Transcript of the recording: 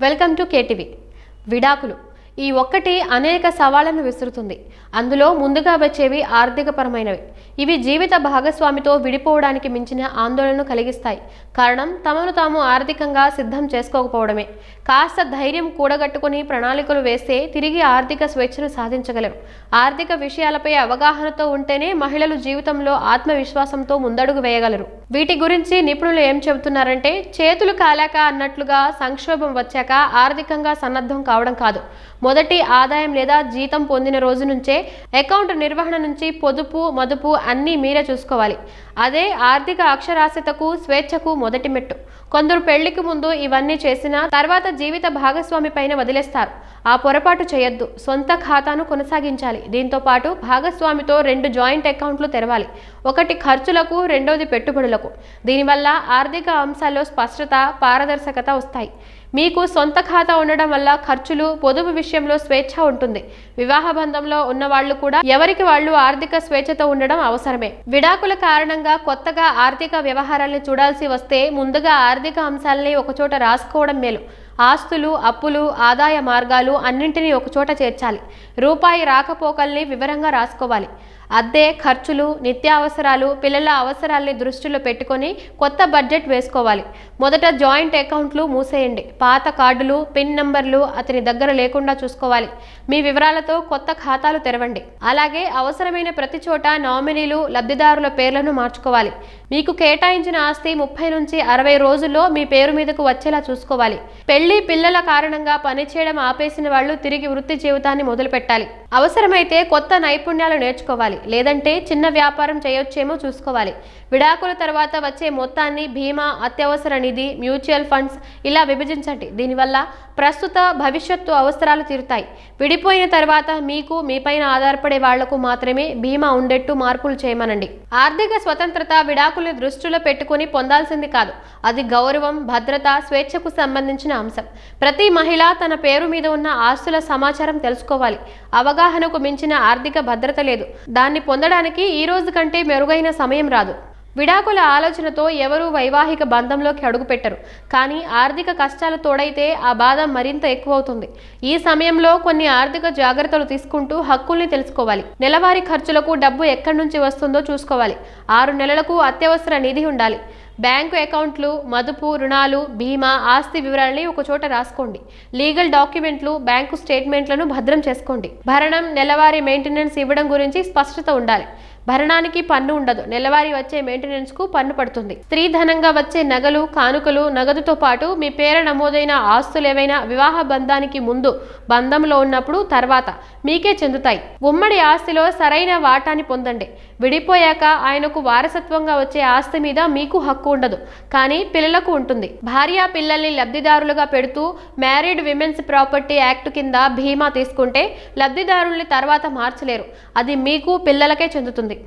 Welcome to KTV. విడాకులు. ఈ ఒక్కటి అనేక సవాళ్ళను విసురుతుంది. అందులో ముందుగా వచ్చేవి ఆర్థికపరమైనవి. ఇవి జీవిత భాగస్వామితో విడిపోవడానికి మించిన ఆందోళనను కలిగిస్తాయి. కారణం తమను తాము ఆర్థికంగా సిద్ధం చేసుకోకపోవడమే. కాస్త ధైర్యం కూడగట్టుకుని ప్రణాళికలు వేస్తే తిరిగి ఆర్థిక స్వేచ్ఛను సాధించగలరు. ఆర్థిక విషయాలపై అవగాహనతో ఉంటేనే మహిళలు జీవితంలో ఆత్మవిశ్వాసంతో ముందడుగు వేయగలరు. వీటి గురించి నిపుణులు ఏం చెబుతున్నారంటే చేతులు కాలాక అన్నట్లుగా సంక్షోభం వచ్చాక ఆర్థికంగా సన్నద్ధం కావడం కాదు. మొదటి ఆదాయం లేదా జీతం పొందిన రోజు నుంచే అకౌంట్ నిర్వహణ నుంచి పొదుపు మదుపు అన్నీ మీరే చూసుకోవాలి. అదే ఆర్థిక అక్షరాస్యతకు స్వేచ్ఛకు మొదటి మెట్టు. కొందరు పెళ్ళికి ముందు ఇవన్నీ చేసినా తర్వాత జీవిత భాగస్వామి పైన వదిలేస్తారు. ఆ పొరపాటు చేయొద్దు. సొంత ఖాతాను కొనసాగించాలి. దీంతో పాటు భాగస్వామితో రెండు జాయింట్ అకౌంట్లు తెరవాలి. ఒకటి ఖర్చులకు రెండోది పెట్టుబడులకు. దీనివల్ల ఆర్థిక అంశాల్లో స్పష్టత పారదర్శకత వస్తాయి. మీకు సొంత ఖాతా ఉండడం వల్ల ఖర్చులు పొదుపు విషయంలో స్వేచ్ఛ ఉంటుంది. వివాహ బంధంలో ఉన్న వాళ్ళు కూడా ఎవరికి వాళ్ళు ఆర్థిక స్వేచ్ఛతో ఉండడం అవసరమే. విడాకుల కారణంగా కొత్తగా ఆర్థిక వ్యవహారాల్ని చూడాల్సి వస్తే ముందుగా ఆర్థిక అంశాలని ఒకచోట రాసుకోవడం మేలు. ఆస్తులు అప్పులు ఆదాయ మార్గాలు అన్నింటినీ ఒకచోట చేర్చాలి. రూపాయి రాకపోకల్ని వివరంగా రాసుకోవాలి. అద్దె ఖర్చులు నిత్యావసరాలు పిల్లల అవసరాల్ని దృష్టిలో పెట్టుకొని కొత్త బడ్జెట్ వేసుకోవాలి. మొదట జాయింట్ అకౌంట్లు మూసేయండి. పాత కార్డులు పిన్ నంబర్లు అతని దగ్గర లేకుండా చూసుకోవాలి. మీ వివరాలతో కొత్త ఖాతాలు తెరవండి. అలాగే అవసరమైన ప్రతి చోట నామినీలు లబ్ధిదారుల పేర్లను మార్చుకోవాలి. మీకు కేటాయించిన ఆస్తి ముప్పై నుంచి అరవై రోజుల్లో మీ పేరు మీదకు వచ్చేలా చూసుకోవాలి. పెళ్ళి పిల్లల కారణంగా పనిచేయడం ఆపేసిన వాళ్ళు తిరిగి వృత్తి జీవితాన్ని మొదలుపెట్టాలి. అవసరమైతే కొత్త నైపుణ్యాలు నేర్చుకోవాలి. లేదంటే చిన్న వ్యాపారం చేయొచ్చేమో చూసుకోవాలి. విడాకుల తర్వాత వచ్చే మొత్తాన్ని బీమా అత్యవసర నిధి మ్యూచువల్ ఫండ్స్ ఇలా విభజించండి. దీనివల్ల ప్రస్తుత భవిష్యత్తు అవసరాలు తీరుతాయి. విడిపోయిన తర్వాత మీకు మీపైన ఆధారపడే వాళ్ళకు మాత్రమే బీమా ఉండేట్టు మార్పులు చేయమనండి. ఆర్థిక స్వతంత్రత విడాకుల దృష్టిలో పెట్టుకుని పొందాల్సింది కాదు. అది గౌరవం భద్రత స్వేచ్ఛకు సంబంధించిన అంశం. ప్రతి మహిళ తన పేరు మీద ఉన్న ఆస్తుల సమాచారం తెలుసుకోవాలి. అవగాహనకు మించిన ఆర్థిక భద్రత లేదు. దాన్ని పొందడానికి ఈ రోజు కంటే మెరుగైన సమయం రాదు. విడాకుల ఆలోచనతో ఎవరూ వైవాహిక బంధంలోకి అడుగుపెట్టరు కానీ ఆర్థిక కష్టాలు తోడైతే ఆ బాధ మరింత ఎక్కువవుతుంది. ఈ సమయంలో కొన్ని ఆర్థిక జాగ్రత్తలు తీసుకుంటూ హక్కుల్ని తెలుసుకోవాలి. నెలవారీ ఖర్చులకు డబ్బు ఎక్కడి నుంచి వస్తుందో చూసుకోవాలి. ఆరు నెలలకు అత్యవసర నిధి ఉండాలి. బ్యాంకు అకౌంట్లు మదుపు రుణాలు బీమా ఆస్తి వివరాలని ఒక చోట రాసుకోండి. లీగల్ డాక్యుమెంట్లు బ్యాంకు స్టేట్మెంట్లను భద్రం చేసుకోండి. భరణం నెలవారీ మెయింటెనెన్స్ ఇవ్వడం గురించి స్పష్టత ఉండాలి. భరణానికి పన్ను ఉండదు. నెలవారీ వచ్చే మెయింటెనెన్స్కు పన్ను పడుతుంది. స్త్రీ ధనంగా వచ్చే నగలు కానుకలు నగదుతో పాటు మీ పేర నమోదైన ఆస్తులు ఏవైనా వివాహ బంధానికి ముందు బంధంలో ఉన్నప్పుడు తర్వాత మీకే చెందుతాయి. ఉమ్మడి ఆస్తిలో సరైన వాటాని పొందండి. విడిపోయాక ఆయనకు వారసత్వంగా వచ్చే ఆస్తి మీద మీకు హక్కు హక్కు ఉండదు. కానీ పిల్లలకు ఉంటుంది. భార్య పిల్లల్ని లబ్ధిదారులుగా పెడుతూ మ్యారీడ్ విమెన్స్ ప్రాపర్టీ యాక్ట్ కింద బీమా తీసుకుంటే లబ్ధిదారుల్ని తర్వాత మార్చలేరు. అది మీకు పిల్లలకే చెందుతుంది.